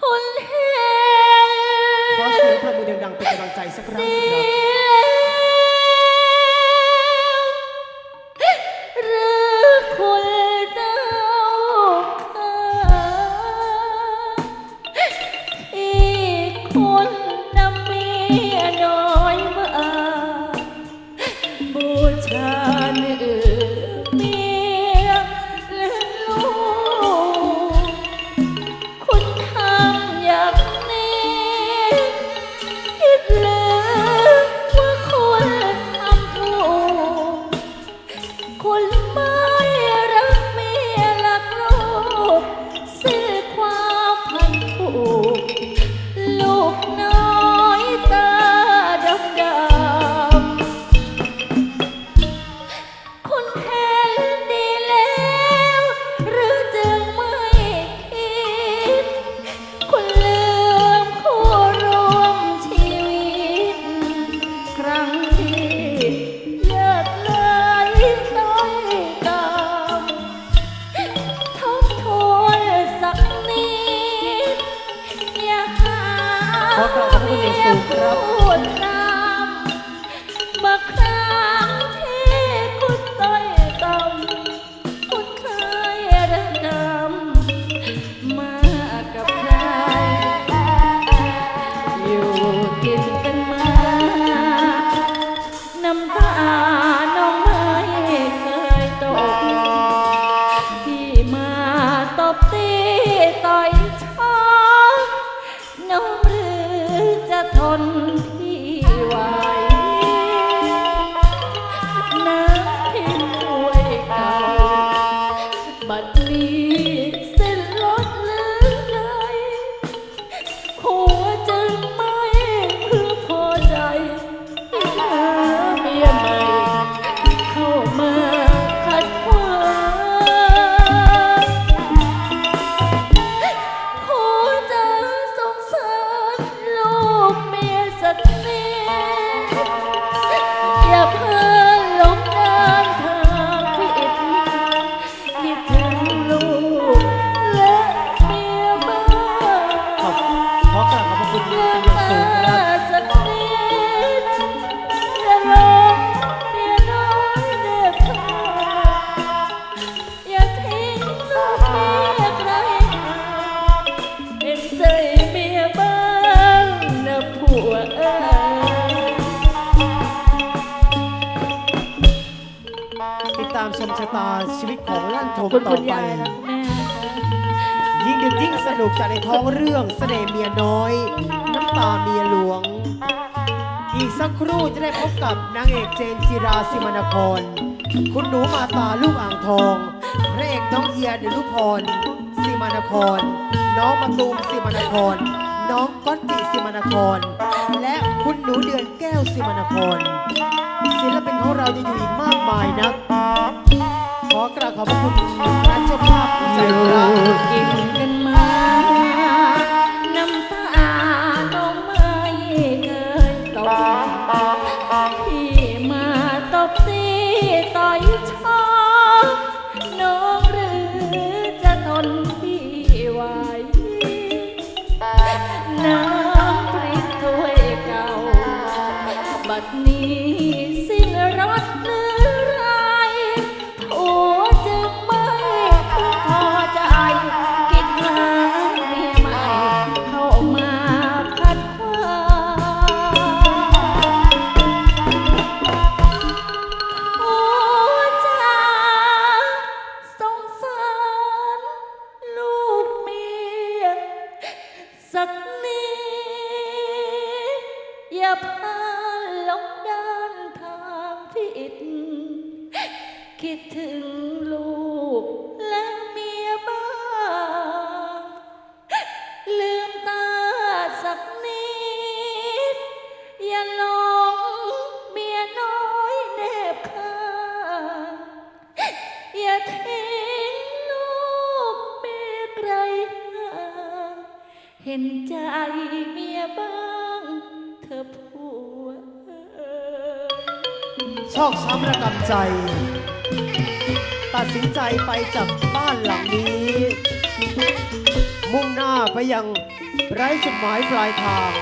คนเห็นขอเสียงประมือดังๆเป็นกำลังใจสักครั้งสิครับ คุ ขอกราบขอบพระคุณอย่างสูงครับ พูดตาามชมชะตาชีวิตของลั่นทมคุณต่อคุณไป ยายและคุณแม่นะคะยิ่งดึกยิ่งสนุกจากในท้องเรื่องเสน่ห์เมียน้อย น้ำตาเมียหลวง อีกสักครู่จะได้พบกับนางเอกเจนจิราสิมานคร คุณหนูมาตาลูกอ่างทองพระเอกน้องเอียเดลุพรสิมานคร น้องมาตูมสิมานคร น้องก๊อตจิสิมานคร และคุณหนูเดือนแก้วสิมานคร ศิลปินของเราจะอยู่อีกมาก ชอน้องหรือจะทนพี่ไหวน้ำพริกถ้วยเก่า บัดนี้ อย่าพาหลงเดินทางผิด คิดถึงลูกและเมียบ้างลืมตาสักนิด อย่าหลงเมียน้อยแนบข้างอย่าทิ้งลูกเมียไกลห่างเห็นใจเมียบ้าง เธอผัวเอ่ยชอกช้ำระกำใจ ตัดสินใจไปจากบ้านหลังนี้ มุ่มุ่งหน้าไปยังไร้จุดหมายปลายทาง